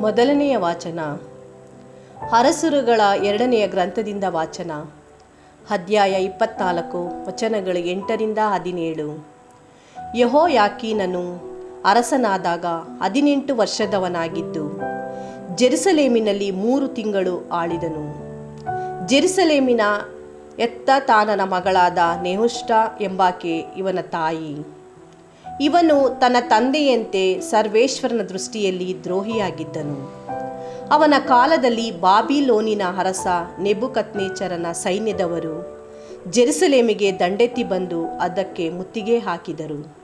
ಮೊದಲನೆಯ ವಾಚನ. ಅರಸುರುಗಳ ಎರಡನೆಯ ಗ್ರಂಥದಿಂದ ವಾಚನ. ಅಧ್ಯಾಯ ಇಪ್ಪತ್ನಾಲ್ಕು, ವಚನಗಳು ಎಂಟರಿಂದ ಹದಿನೇಳು. ಯಹೋ ಯಾಕೀನನು ಅರಸನಾದಾಗ ಹದಿನೆಂಟು ವರ್ಷದವನಾಗಿದ್ದು, ಜೆರುಸಲೇಮಿನಲ್ಲಿ ಮೂರು ತಿಂಗಳು ಆಳಿದನು. ಜೆರುಸಲೇಮಿನ ಎತ್ತ ತಾನನ ಮಗಳಾದ ನೆಹುಷ್ಟ ಎಂಬಾಕೆ ಇವನ ತಾಯಿ. ಇವನು ತನ್ನ ತಂದೆಯಂತೆ ಸರ್ವೇಶ್ವರನ ದೃಷ್ಟಿಯಲ್ಲಿ ದ್ರೋಹಿಯಾಗಿದ್ದನು. ಅವನ ಕಾಲದಲ್ಲಿ ಬಾಬಿಲೋನಿನ ಅರಸ ನೆಬುಕತ್ನೇಚರನ ಸೈನ್ಯದವರು ಜೆರುಸಲೇಮಿಗೆ ದಂಡೆತ್ತಿ ಬಂದು ಅದಕ್ಕೆ ಮುತ್ತಿಗೆ ಹಾಕಿದರು.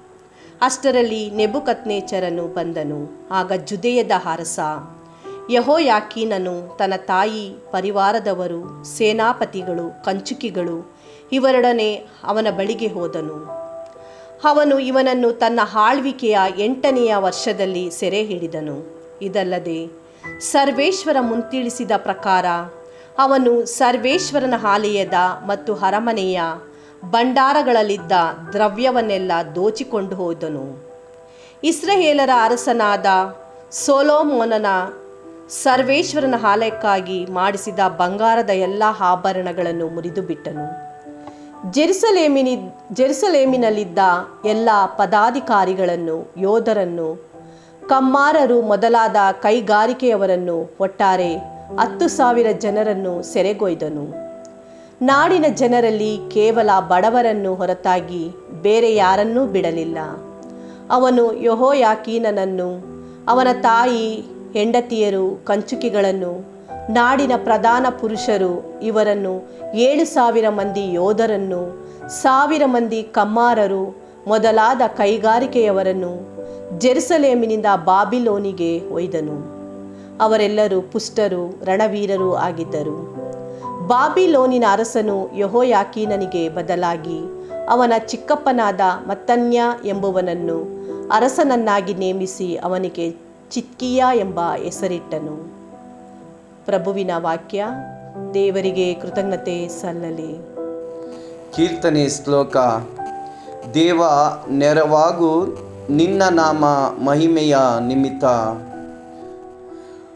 ಅಷ್ಟರಲ್ಲಿ ನೆಬುಕತ್ನೇಚರನು ಬಂದನು. ಆಗ ಜುದೆಯದ ಅರಸ ಯಹೋಯಾಕೀನನು ತನ್ನ ತಾಯಿ, ಪರಿವಾರದವರು, ಸೇನಾಪತಿಗಳು, ಕಂಚುಕಿಗಳು, ಇವರೊಡನೆ ಅವನ ಬಳಿಗೆ ಹೋದನು. ಅವನು ಇವನನ್ನು ತನ್ನ ಆಳ್ವಿಕೆಯ ಎಂಟನೆಯ ವರ್ಷದಲ್ಲಿ ಸೆರೆ ಹಿಡಿದನು. ಇದಲ್ಲದೆ ಸರ್ವೇಶ್ವರ ಮುಂತಿಳಿಸಿದ ಪ್ರಕಾರ ಅವನು ಸರ್ವೇಶ್ವರನ ಆಲಯದ ಮತ್ತು ಅರಮನೆಯ ಭಂಡಾರಗಳಲ್ಲಿದ್ದ ದ್ರವ್ಯವನ್ನೆಲ್ಲ ದೋಚಿಕೊಂಡು ಹೋದನು. ಇಸ್ರಹೇಲರ ಅರಸನಾದ ಸೋಲೋಮೋನನ ಸರ್ವೇಶ್ವರನ ಆಲಯಕ್ಕಾಗಿ ಮಾಡಿಸಿದ ಬಂಗಾರದ ಎಲ್ಲ ಆಭರಣಗಳನ್ನು ಮುರಿದು ಬಿಟ್ಟನು ಜೆರುಸಲೇಮಿನಿ, ಜೆರುಸಲೇಮಿನಲ್ಲಿದ್ದ ಎಲ್ಲ ಪದಾಧಿಕಾರಿಗಳನ್ನು, ಯೋಧರನ್ನು, ಕಮ್ಮಾರರು ಮೊದಲಾದ ಕೈಗಾರಿಕೆಯವರನ್ನು ಒಟ್ಟಾರೆ ಹತ್ತು ಸಾವಿರ ಜನರನ್ನು ಸೆರೆಗೊಯ್ದನು. ನಾಡಿನ ಜನರಲ್ಲಿ ಕೇವಲ ಬಡವರನ್ನು ಹೊರತಾಗಿ ಬೇರೆ ಯಾರನ್ನೂ ಬಿಡಲಿಲ್ಲ. ಅವನು ಯಹೋಯಾಕೀನನನ್ನು, ಅವನ ತಾಯಿ, ಹೆಂಡತಿಯರು, ಕಂಚುಕಿಗಳನ್ನು ನಾಡಿನ ಪ್ರಧಾನ ಪುರುಷರು ಇವರನ್ನು ಏಳು ಸಾವಿರ ಮಂದಿ ಯೋಧರನ್ನು, ಸಾವಿರ ಮಂದಿ ಕಮ್ಮಾರರು, ಮೊದಲಾದ ಕೈಗಾರಿಕೆಯವರನ್ನು ಜೆರುಸಲೇಮಿನಿಂದ ಬಾಬಿಲೋನಿಗೆ ಒಯ್ದನು. ಅವರೆಲ್ಲರೂ ಪುಷ್ಟರು, ರಣವೀರರೂ ಆಗಿದ್ದರು. ಬಾಬಿಲೋನಿನ ಅರಸನು ಯಹೋಯಾಕೀನನಿಗೆ ಬದಲಾಗಿ ಅವನ ಚಿಕ್ಕಪ್ಪನಾದ ಮತ್ತನ್ಯ ಎಂಬುವನನ್ನು ಅರಸನನ್ನಾಗಿ ನೇಮಿಸಿ ಅವನಿಗೆ ಚಿತ್ಕಿಯ ಎಂಬ ಹೆಸರಿಟ್ಟನು. ಪ್ರಭುವಿನ ವಾಕ್ಯ, ದೇವರಿಗೆ ಕೃತಜ್ಞತೆ ಸಲ್ಲಲಿ. ಕೀರ್ತನೆ ಶ್ಲೋಕ, ದೇವ ನೆರವಾಗು ನಿನ್ನ ನಾಮ ಮಹಿಮೆಯ ನಿಮಿತ್ತ.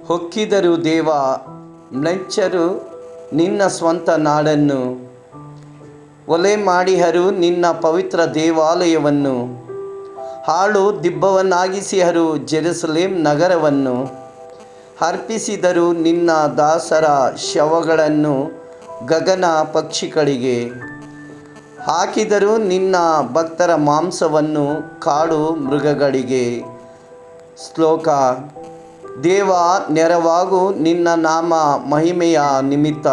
ಹೊಕ್ಕಿದರು ದೇವ ಮ್ಲೆಂಚರು ನಿನ್ನ ಸ್ವಂತ ನಾಡನ್ನು. ಒಲೆ ಮಾಡಿಹರು ನಿನ್ನ ಪವಿತ್ರ ದೇವಾಲಯವನ್ನು. ಹಾಳು ದಿಬ್ಬವನ್ನಾಗಿಸಿಹರು ಜೆರುಸಲೇಮ್ ನಗರವನ್ನು. ಅರ್ಪಿಸಿದರು ನಿನ್ನ ದಾಸರ ಶವಗಳನ್ನು ಗಗನ ಪಕ್ಷಿಗಳಿಗೆ. ಹಾಕಿದರು ನಿನ್ನ ಭಕ್ತರ ಮಾಂಸವನ್ನು ಕಾಡು ಮೃಗಗಳಿಗೆ. ಶ್ಲೋಕ, ದೇವ ನೆರವಾಗು ನಿನ್ನ ನಾಮ ಮಹಿಮೆಯ ನಿಮಿತ್ತ.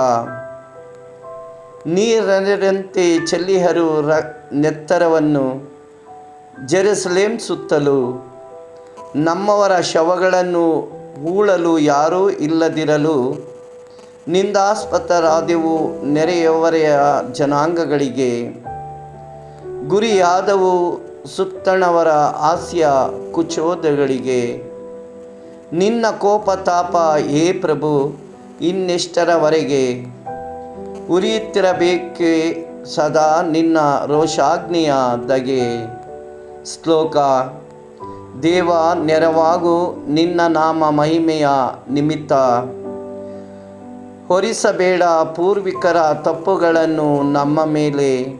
ನೀರಂತೆ ಚೆಲ್ಲಿಹರು ರ ನೆತ್ತರವನ್ನು ಜೆರುಸಲೇಮ್ ಸುತ್ತಲೂ. ನಮ್ಮವರ ಶವಗಳನ್ನು ಹೂಳಲು ಯಾರೂ ಇಲ್ಲದಿರಲು ನಿಂದಾಸ್ಪತರಾದೆವು ನೆರೆಯವರೆಯ ಜನಾಂಗಗಳಿಗೆ. ಗುರಿಯಾದವು ಸುತ್ತಣವರ ಹಾಸ್ಯ ಕುಚೋದಗಳಿಗೆ. ನಿನ್ನ ಕೋಪ ತಾಪ ಹೇ ಪ್ರಭು, ಇನ್ನೆಷ್ಟರವರೆಗೆ? ಉರಿಯುತ್ತಿರಬೇಕೆ ಸದಾ ನಿನ್ನ ರೋಷಾಗ್ನಿಯ ದಗೆ. ಶ್ಲೋಕ ದೇವ ನೆರವಾಗು ನಿನ್ನ ನಾಮ ಮಹಿಮೆಯ ನಿಮಿತ್ತ. ಹೊರಿಸಬೇಡ ಪೂರ್ವಿಕರ ತಪ್ಪುಗಳನ್ನು ನಮ್ಮ ಮೇಲೆ.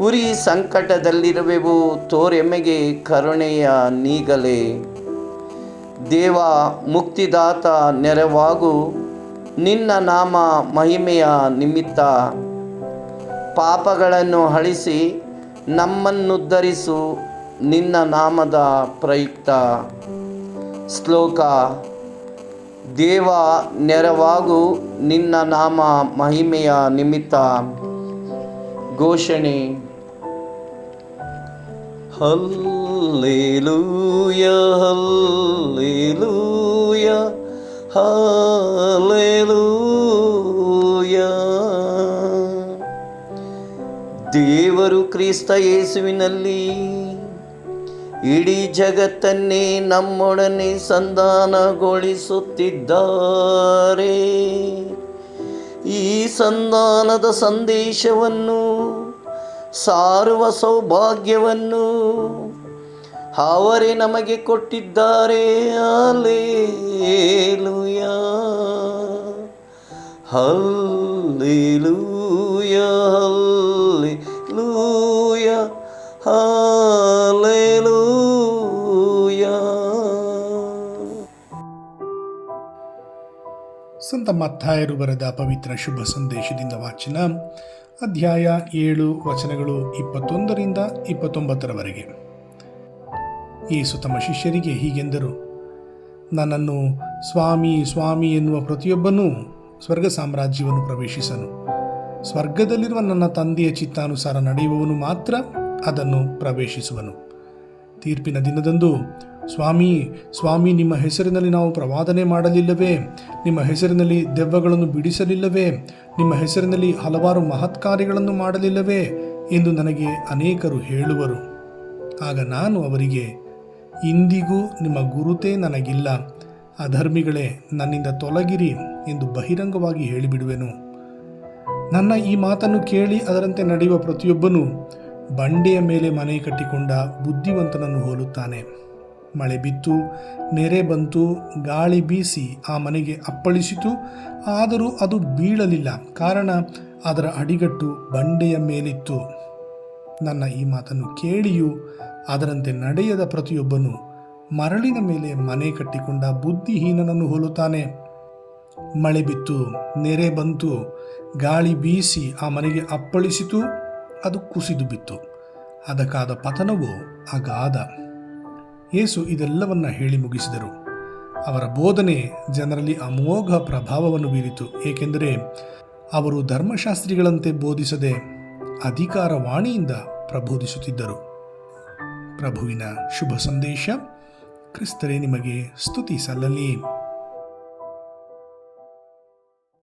ಉರಿ ಸಂಕಟದಲ್ಲಿರುವೆವು ತೋರೆಮೆಗೆ ಕರುಣೆಯ ನೀಗಲೆ. ದೇವ ಮುಕ್ತಿದಾತ ನೆರವಾಗು ನಿನ್ನ ನಾಮ ಮಹಿಮೆಯ ನಿಮಿತ್ತ. ಪಾಪಗಳನ್ನು ಅಳಿಸಿ ನಮ್ಮನ್ನುದ್ಧರಿಸು ನಿನ್ನ ನಾಮದ ಪ್ರಯುಕ್ತ ಶ್ಲೋಕ, ದೇವ ನೆರವಾಗು ನಿನ್ನ ನಾಮ ಮಹಿಮೆಯ ನಿಮಿತ್ತ ಘೋಷಣೆ. Hallelujah hallelujah hallelujah. ದೇವರು ಕ್ರಿಸ್ತ ಯೇಸುವಿನಲ್ಲಿ ಇಡೀ ಜಗತ್ತನ್ನೇ ನಮ್ಮೊಡನೆ ಸಂಧಾನಗೊಳಿಸುತ್ತಿದ್ದಾರೆ. ಈ ಸಂಧಾನದ ಸಂದೇಶವನ್ನು ಸಾರುವ ಸೌಭಾಗ್ಯವನ್ನು ಅವರೇ ನಮಗೆ ಕೊಟ್ಟಿದ್ದಾರೆ. Alleluia hallelujah. ಸಂತ ಮತ್ತಾಯರು ಬರೆದ ಪವಿತ್ರ ಶುಭ ಸಂದೇಶದಿಂದ ವಾಚನ ಅಧ್ಯಾಯ ಏಳು ವಚನಗಳು ಇಪ್ಪತ್ತೊಂದರಿಂದ ಇಪ್ಪತ್ತೊಂಬತ್ತರವರೆಗೆ. ಯೇಸು ತಮ್ಮ ಶಿಷ್ಯರಿಗೆ ಹೀಗೆಂದರು, ನನ್ನನ್ನು ಸ್ವಾಮಿ ಸ್ವಾಮಿ ಎನ್ನುವ ಪ್ರತಿಯೊಬ್ಬನೂ ಸ್ವರ್ಗ ಸಾಮ್ರಾಜ್ಯವನ್ನು ಪ್ರವೇಶಿಸನು. ಸ್ವರ್ಗದಲ್ಲಿರುವ ನನ್ನ ತಂದೆಯ ಚಿತ್ತಾನುಸಾರ ನಡೆಯುವವನು ಮಾತ್ರ ಅದನ್ನು ಪ್ರವೇಶಿಸುವನು. ತೀರ್ಪಿನ ದಿನದಂದು ಸ್ವಾಮಿ ಸ್ವಾಮಿ, ನಿಮ್ಮ ಹೆಸರಿನಲ್ಲಿ ನಾವು ಪ್ರವಾದನೆ ಮಾಡಲಿಲ್ಲವೇ? ನಿಮ್ಮ ಹೆಸರಿನಲ್ಲಿ ದೆವ್ವಗಳನ್ನು ಬಿಡಿಸಲಿಲ್ಲವೇ? ನಿಮ್ಮ ಹೆಸರಿನಲ್ಲಿ ಹಲವಾರು ಮಹತ್ಕಾರ್ಯಗಳನ್ನು ಮಾಡಲಿಲ್ಲವೇ? ಎಂದು ನನಗೆ ಅನೇಕರು ಹೇಳುವರು. ಆಗ ನಾನು ಅವರಿಗೆ, ಇಂದಿಗೂ ನಿಮ್ಮ ಗುರುತೇ ನನಗಿಲ್ಲ. ಅಧರ್ಮಿಗಳೇ, ನನ್ನಿಂದ ತೊಲಗಿರಿ ಎಂದು ಬಹಿರಂಗವಾಗಿ ಹೇಳಿಬಿಡುವೆನು. ನನ್ನ ಈ ಮಾತನ್ನು ಕೇಳಿ ಅದರಂತೆ ನಡೆಯುವ ಪ್ರತಿಯೊಬ್ಬನು ಬಂಡೆಯ ಮೇಲೆ ಮನೆ ಕಟ್ಟಿಕೊಂಡ ಬುದ್ಧಿವಂತನನ್ನು ಹೋಲುತ್ತಾನೆ. ಮಳೆ ಬಿತ್ತು, ನೆರೆ ಬಂತು, ಗಾಳಿ ಬೀಸಿ ಆ ಮನೆಗೆ ಅಪ್ಪಳಿಸಿತು. ಆದರೂ ಅದು ಬೀಳಲಿಲ್ಲ. ಕಾರಣ ಅದರ ಅಡಿಗಟ್ಟು ಬಂಡೆಯ ಮೇಲಿತ್ತು. ನನ್ನ ಈ ಮಾತನ್ನು ಕೇಳಿಯೂ ಅದರಂತೆ ನಡೆಯದ ಪ್ರತಿಯೊಬ್ಬನು ಮರಳಿನ ಮೇಲೆ ಮನೆ ಕಟ್ಟಿಕೊಂಡ ಬುದ್ಧಿಹೀನನನ್ನು ಹೋಲುತ್ತಾನೆ. ಮಳೆ ಬಿತ್ತು, ನೆರೆ ಬಂತು, ಗಾಳಿ ಬೀಸಿ ಆ ಮನೆಗೆ ಅಪ್ಪಳಿಸಿತು. ಅದು ಕುಸಿದು ಬಿತ್ತು. ಅದಕ್ಕಾದ ಪತನವು ಅಗಾಧ. ಯೇಸು ಇದೆಲ್ಲವನ್ನ ಹೇಳಿ ಮುಗಿಸಿದರು. ಅವರ ಬೋಧನೆ ಜನರಲ್ಲಿ ಅಮೋಘ ಪ್ರಭಾವವನ್ನು ಬೀರಿತು. ಏಕೆಂದರೆ ಅವರು ಧರ್ಮಶಾಸ್ತ್ರಿಗಳಂತೆ ಬೋಧಿಸದೆ ಅಧಿಕಾರವಾಣಿಯಿಂದ ಪ್ರಬೋಧಿಸುತ್ತಿದ್ದರು. ಪ್ರಭುವಿನ ಶುಭ ಸಂದೇಶ, ಕ್ರಿಸ್ತರೇ ನಿಮಗೆ ಸ್ತುತಿ ಸಲ್ಲಲಿ.